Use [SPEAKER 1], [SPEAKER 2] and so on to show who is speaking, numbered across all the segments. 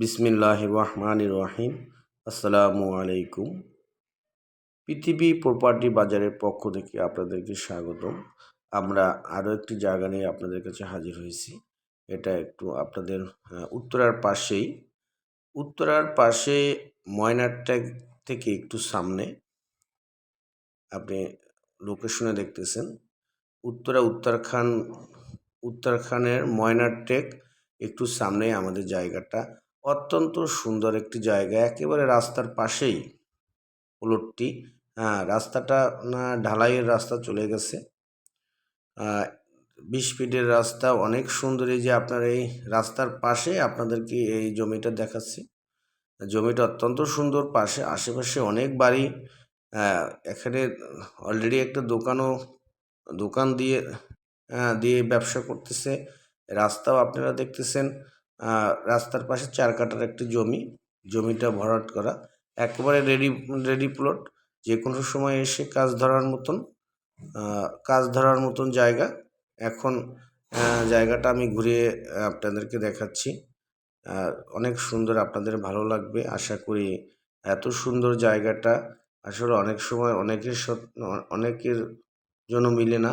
[SPEAKER 1] বিসমিল্লাহ রহমান রহিম। আসসালামু আলাইকুম। পৃথিবী প্রপার্টি বাজারের পক্ষ থেকে আপনাদেরকে স্বাগতম। আমরা আরও একটি জায়গা নিয়ে আপনাদের কাছে হাজির হয়েছি। এটা একটু আপনাদের উত্তরার পাশেই। উত্তরার পাশে ময়নার ট্যাগ থেকে একটু সামনে। আপনি লোকেশনে দেখতেছেন। উত্তরা, উত্তরাখান, উত্তরাখানের ময়নার টেক একটু সামনেই আমাদের জায়গাটা। অত্যন্ত সুন্দর একটি জায়গা। একেবারে রাস্তার পাশেই প্লটটি হ্যাঁ রাস্তাটা না, ঢালাইয়ের রাস্তা চলে গেছে। বিশ ফিটের রাস্তা, অনেক সুন্দর। এই যে আপনার এই রাস্তার পাশে আপনাদেরকে এই জমিটা দেখাচ্ছি। জমিটা অত্যন্ত সুন্দর। পাশে, আশেপাশে অনেক বাড়ি। এখানে অলরেডি একটা দোকানও, দোকান দিয়ে দিয়ে ব্যবসা করতেছে। রাস্তাও আপনারা দেখতেছেন। রাস্তার পাশে চার কাটার একটি জমি, জমিটা ভরাট করা, একেবারে রেডি রেডি প্লট যে কোনো সময় এসে কাজ ধরার মতন কাজ ধরার মতন জায়গা। এখন জায়গাটা আমি ঘুরিয়ে আপনাদেরকে দেখাচ্ছি। অনেক সুন্দর, আপনাদের ভালো লাগবে, আশা করি এত সুন্দর জায়গাটা আসলে অনেক সময় অনেকের অনেকের জন্য মিলে না।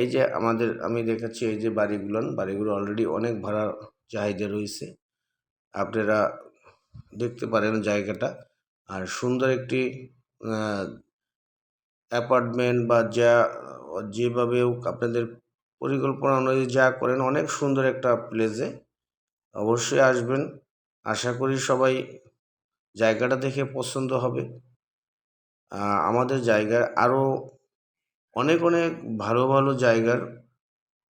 [SPEAKER 1] এই যে আমাদের, আমি দেখাচ্ছি এই যে বাড়িগুলো বাড়িগুলো অলরেডি অনেক ভাড়া চাহিদা রয়েছে। আপনারা দেখতে পারেন জায়গাটা। আর সুন্দর একটি অ্যাপার্টমেন্ট বা যা, যেভাবে আপনাদের পরিকল্পনা অনুযায়ী যা করেন, অনেক সুন্দর একটা প্লেসে অবশ্যই আসবেন। আশা করি সবাই জায়গাটা দেখে পছন্দ হবে। আমাদের জায়গার আরও অনেক অনেক ভালো ভালো জায়গার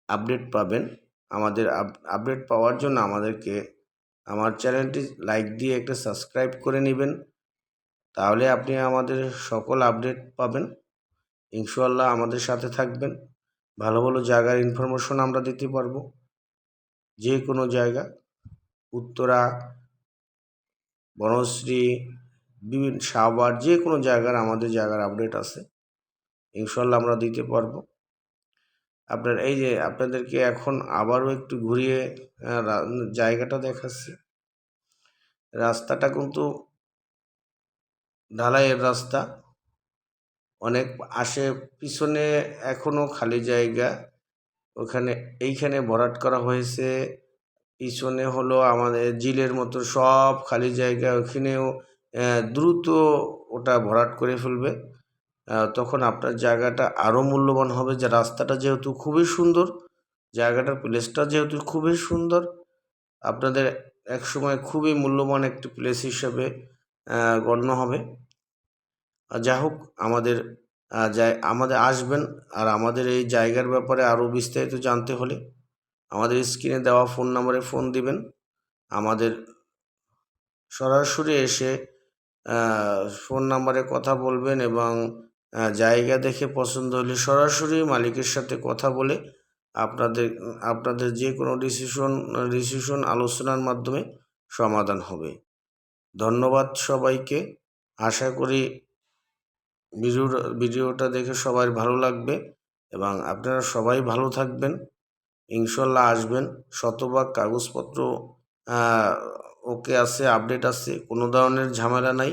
[SPEAKER 1] আপডেট পাবেন। আমাদের আপডেট পাওয়ার জন্য আমাদেরকে আমার চ্যানেলটি লাইক দিয়ে একটা সাবস্ক্রাইব করে নেবেন। তাহলে আপনি আমাদের সকল আপডেট পাবেন। ইনশাল্লাহ আমাদের সাথে থাকবেন। ভালো ভালো জায়গার ইনফরমেশন আমরা দিতে পারব। যে কোনো জায়গা, উত্তরা, বনশ্রী, বিভিন্ন সাবার যে কোনো জায়গার আমাদের জায়গার আপডেট আছে। ইনশাল্লাহ আমরা দিতে পারব। আপনার এই যে আপনাদেরকে এখন আবারও একটু ঘুরিয়ে জায়গাটা দেখাচ্ছি। রাস্তাটা কিন্তু ঢালাইয়ের রাস্তা। অনেক আসে, পিছনে এখনও খালি জায়গা। ওখানে, এইখানে ভরাট করা হয়েছে। পিছনে হলো আমাদের জিলের মতো সব খালি জায়গা। ওখানেও দ্রুত ওটা ভরাট করে ফেলবে। তখন আপনার জায়গাটা আরও মূল্যবান হবে। যে রাস্তাটা যেহেতু খুবই সুন্দর, জায়গাটার প্লেসটা যেহেতু খুবই সুন্দর, আপনাদের এক সময় খুবই মূল্যবান একটি প্লেস হিসেবে গণ্য হবে। যা হোক, আমাদের আমাদের আসবেন আর আমাদের এই জায়গার ব্যাপারে আরও বিস্তারিত জানতে হলে আমাদের স্ক্রিনে দেওয়া ফোন নাম্বারে ফোন দিবেন। আমাদের সরাসরি এসে ফোন নাম্বারে কথা বলবেন এবং জায়গা দেখে পছন্দ হলে সরাসরি মালিকের সাথে কথা বলে আপনাদের আপনাদের যে কোনো ডিসিশন ডিসিশন আলোচনার মাধ্যমে সমাধান হবে। ধন্যবাদ সবাইকে। আশা করি ভিডিও ভিডিওটা দেখে সবার ভালো লাগবে এবং আপনারা সবাই ভালো থাকবেন। ইনশাল্লাহ আসবেন। শতভাগ কাগজপত্র ওকে আছে, আপডেট আছে, কোনো ধরনের ঝামেলা নাই।